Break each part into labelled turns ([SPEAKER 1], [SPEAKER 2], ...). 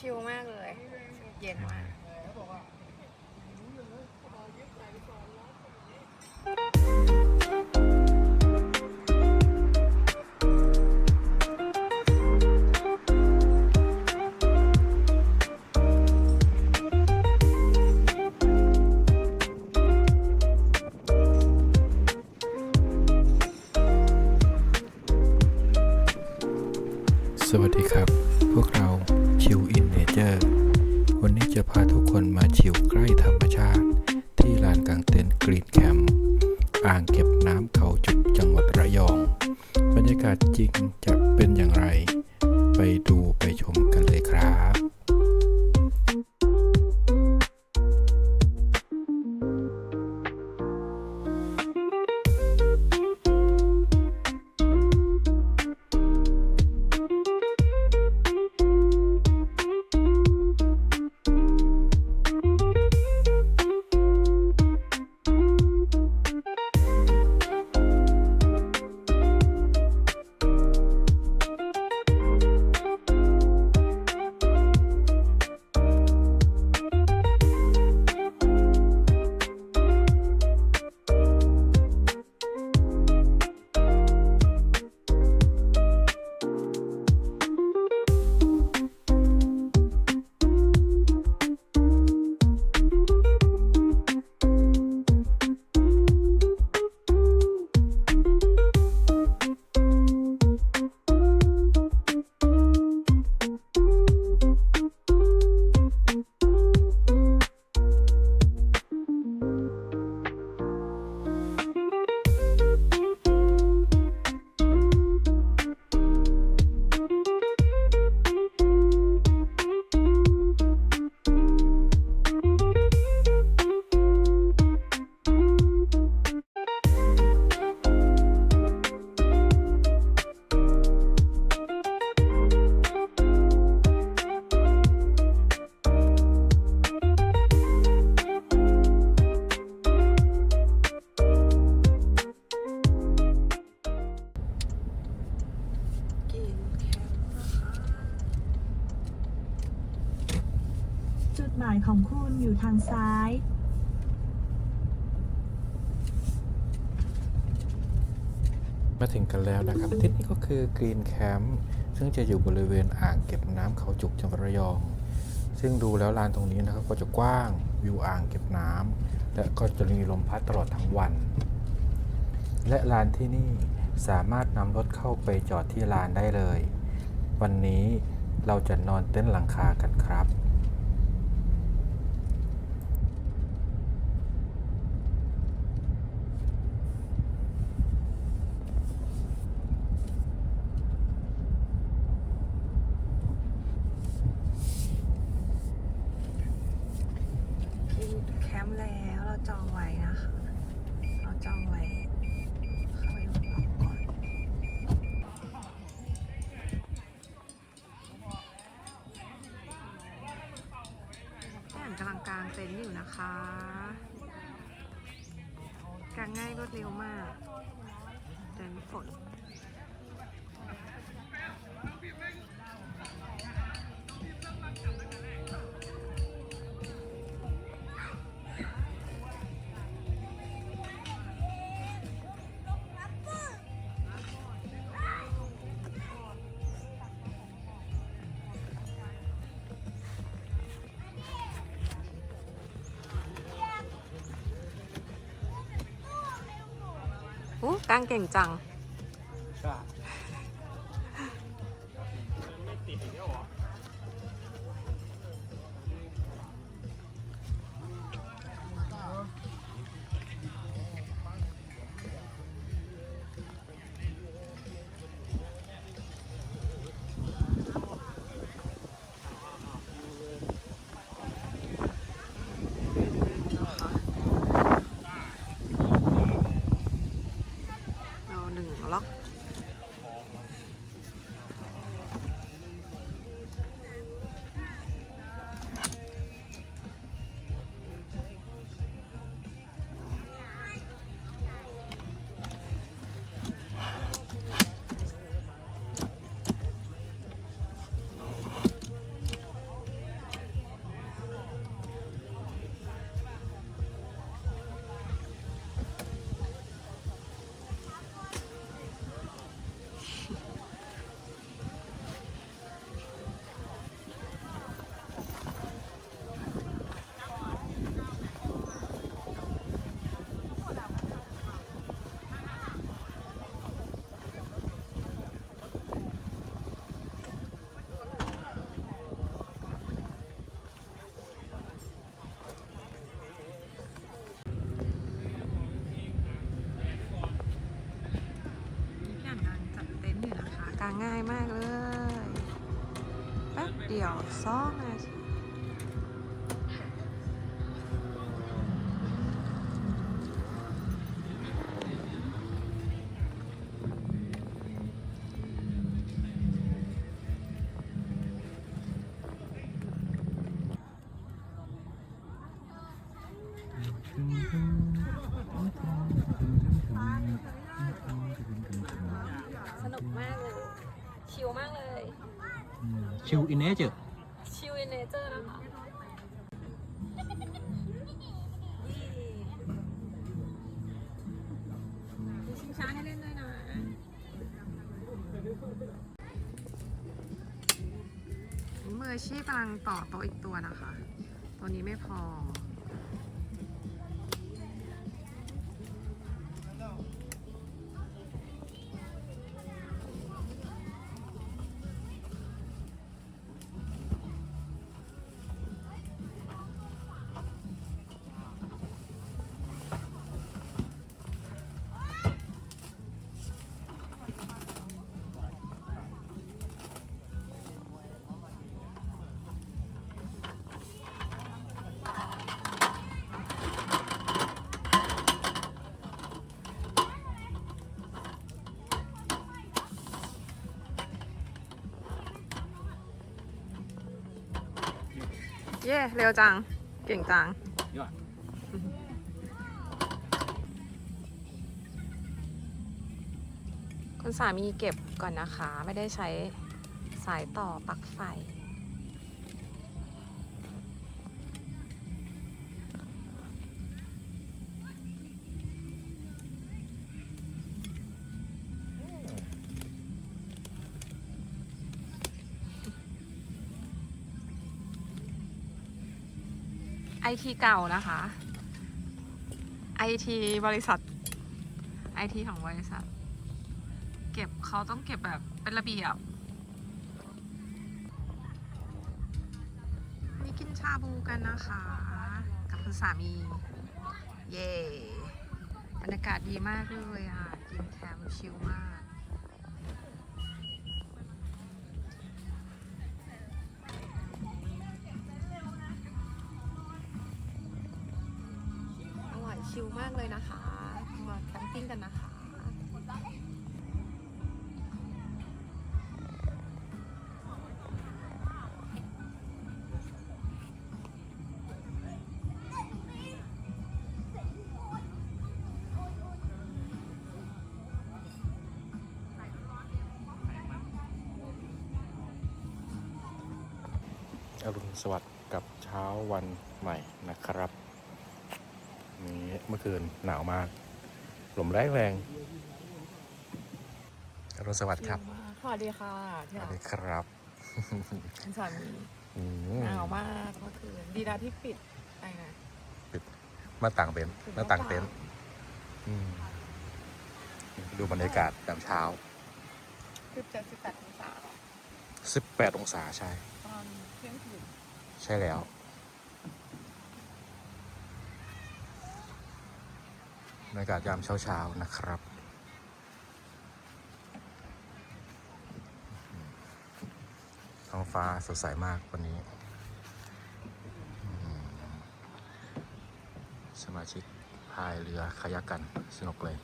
[SPEAKER 1] ชิลมากเลย เย็นมาก
[SPEAKER 2] สวัสดีครับ พวกเราชิวอิ พาทุกคนมาชิวใกล้ธรร มาถึงกันแล้วนะครับที่นี่ก็คือกรีนแคมป์ซึ่งจะอยู่บริเวณอ่างเก็บน้ำเขาจุกจังหวัดระยอง ซึ่งดูแล้วลานตรงนี้นะครับก็จะกว้างวิวอ่างเก็บน้ำและก็จะมีลมพัดตลอดทั้งวัน และลานที่นี่สามารถนำรถเข้าไปจอดที่ลานได้เลย วันนี้เราจะนอนเต็นท์หลังคากันครับ
[SPEAKER 1] กินแคมป์แล้วเรา จองไว้นะคะ เราจองไว้เข้าไปดูก่อนแอนกำลังกลางเต็นท์อยู่นะคะกางง่ายรวดเร็วมากเต็นท์ฝน กางเก่งจัง มากเลย แป๊บเดียวสองนาทีสนุกมากเลย ชิลมากเลย
[SPEAKER 2] ชิลอินเนเจอร์
[SPEAKER 1] ชิลเนเจอร์นะคะมีชิงช้าให้เล่นด้วยนะมืออาชีพกำลังต่อโต๊ะอีกตัวนะคะ ตัวนี้ไม่พอ เย่เร็วจัง เก่งจัง
[SPEAKER 2] ยอด
[SPEAKER 1] คุณสามีเก็บก่อนนะคะ ไม่ได้ใช้สายต่อปลั๊กไฟ ไอทีเก่านะคะไอทีบริษัทไอทีของบริษัท เก็บเขาต้องเก็บแบบเป็นระเบียบนี่กินชาบูกันนะคะ กับคุณสามี เย่บรรยากาศดีมากเลยอะ กินแคมชิลมากากเลยนะคะ มาแคมปิ้งกันนะคะ
[SPEAKER 2] อรุณสวัสดิ์กับเช้าวันใหม่นะครับ เมื่อคืนหนาวมาก ลมแรงแรงอรุณสวัสดิ์ครับ
[SPEAKER 1] สวัสดีค่ะที่
[SPEAKER 2] สวั
[SPEAKER 1] รั
[SPEAKER 2] ส
[SPEAKER 1] ก
[SPEAKER 2] ดีครับ
[SPEAKER 1] คุณสามี
[SPEAKER 2] อืม
[SPEAKER 1] หนาวมากเมื่อคืนดีนะที่ปิดไอ้นะ
[SPEAKER 2] มาต่างเป็นหน้าต่างเต็นท์อืมดูบรรยากาศยามเช้า
[SPEAKER 1] คือจะสิบแปดองศา
[SPEAKER 2] 18องศาใช่
[SPEAKER 1] ตอนเที่ยงคืน
[SPEAKER 2] ใช่แล้ว บรรยากาศยามเช้าๆนะครับ ท้องฟ้าสดใสมากวันนี้ สมาชิกพายเรือคายักกันสนุกเลย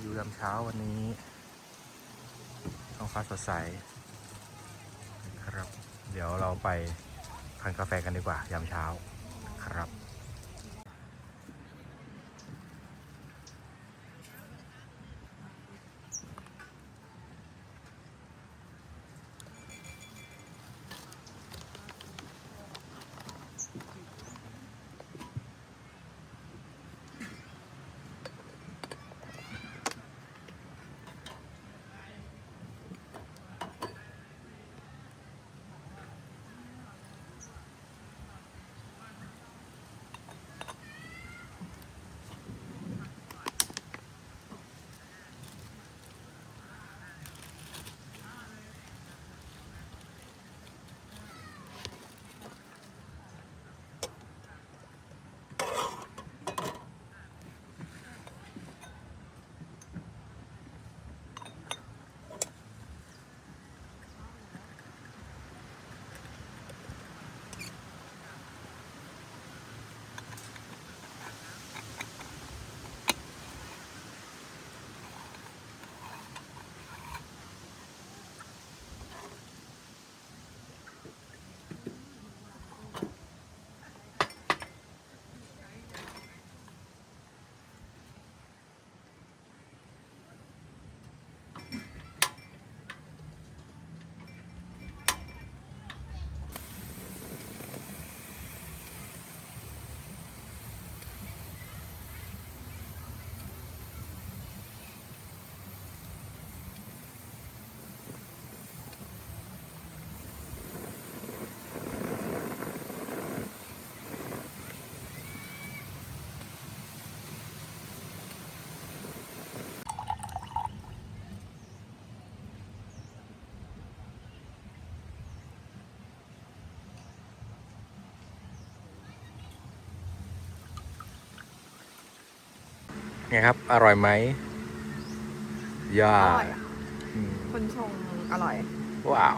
[SPEAKER 2] อยู่ยามเช้าวันนี้ท้องฟ้าสดใสครับ เดี๋ยวเราไป ทานกาแฟกันดีกว่ายามเช้าครับ ไงครับ อร่อยไหมยอ
[SPEAKER 1] อ
[SPEAKER 2] ด
[SPEAKER 1] ร่อยอะ
[SPEAKER 2] อืม
[SPEAKER 1] คนชงอร่อย
[SPEAKER 2] ว้าว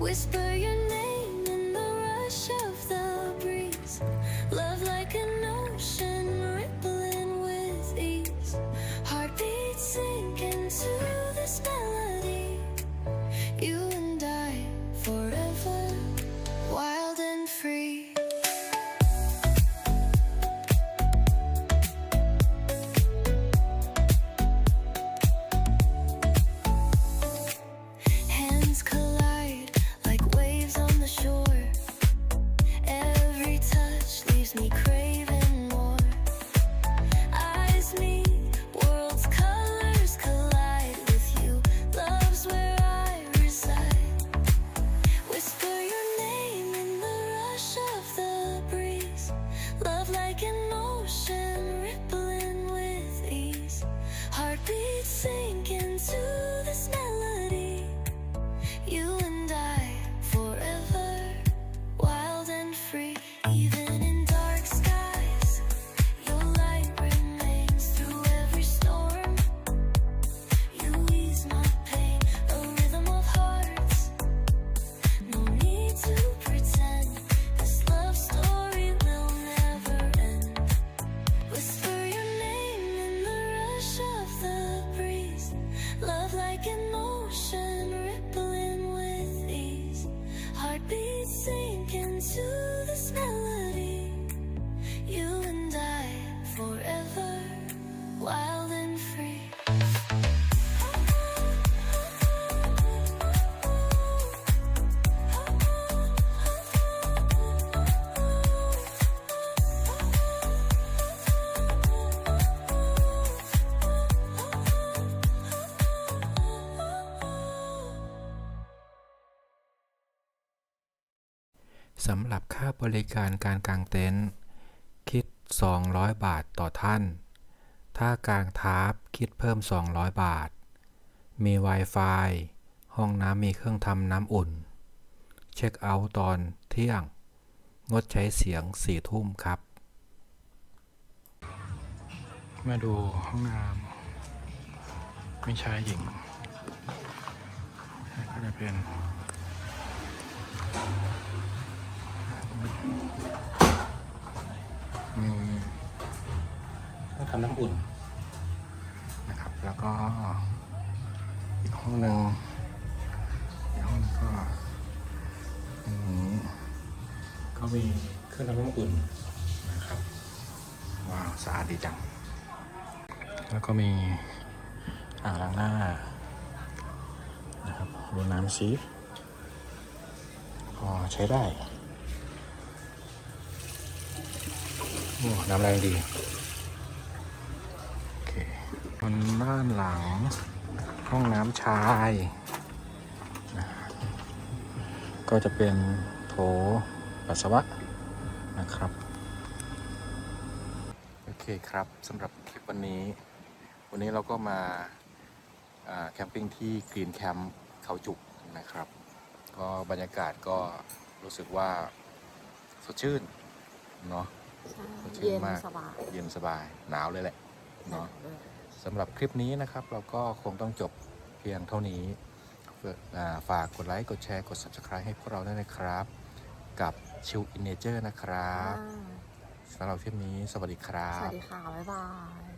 [SPEAKER 3] Whisper your me crazy.
[SPEAKER 2] สำหรับค่าบริการการกางเต็นท์คิด 200 บาทต่อท่าน ถ้ากางทาร์ปคิดเพิ่ม 200 บาท มี Wi-Fi ห้องน้ำมีเครื่องทำน้ำอุ่น เช็คเอาท์ตอนเที่ยง งดใช้เสียง 4 ทุ่มครับ มาดูห้องน้ำไม่ชายหญิงก็จะเป็น มีเครื่องทำน้ำอุ่นนะครับ แล้วก็อีกห้องหนึ่งอีกห้องหนึงก็อันนี้ก็มีเครื่องทำน้ำอุ่นนะครับว้าวสะอาดดีจัง แล้วก็มีอ่างล้างหน้านะครับดูน้ำซีอ๋อใช้ได้ น้ำแรงดีโอเคบนด้านหลัง ห้องน้ำชาย ก็จะเป็นโถปัสสาวะนะครับ โอเคครับสำหรับคลิปวันนี้ วันนี้เราก็มาอ่าแคมปิ้งที่กรีนแคมป์เขาจุกนะครับ ก็บรรยากาศก็รู้สึกว่าสดชื่นเนาะ สดชื่นมากเย็นสบาย หนาวเลยแหละเนาะสำหรับคลิปนี้นะครับ เราก็คงต้องจบเพียงเท่านี้เพื่ออ่าฝากกดไลค์ กดแชร์ กด Subscribe ให้พวกเราด้วยนะครับ กับชิลอินเนเจอร์นะครับสำหรับคลิปนี้สวัสดีครั
[SPEAKER 1] สวั
[SPEAKER 2] บ
[SPEAKER 1] สดีค่ะ บ๊ายบาย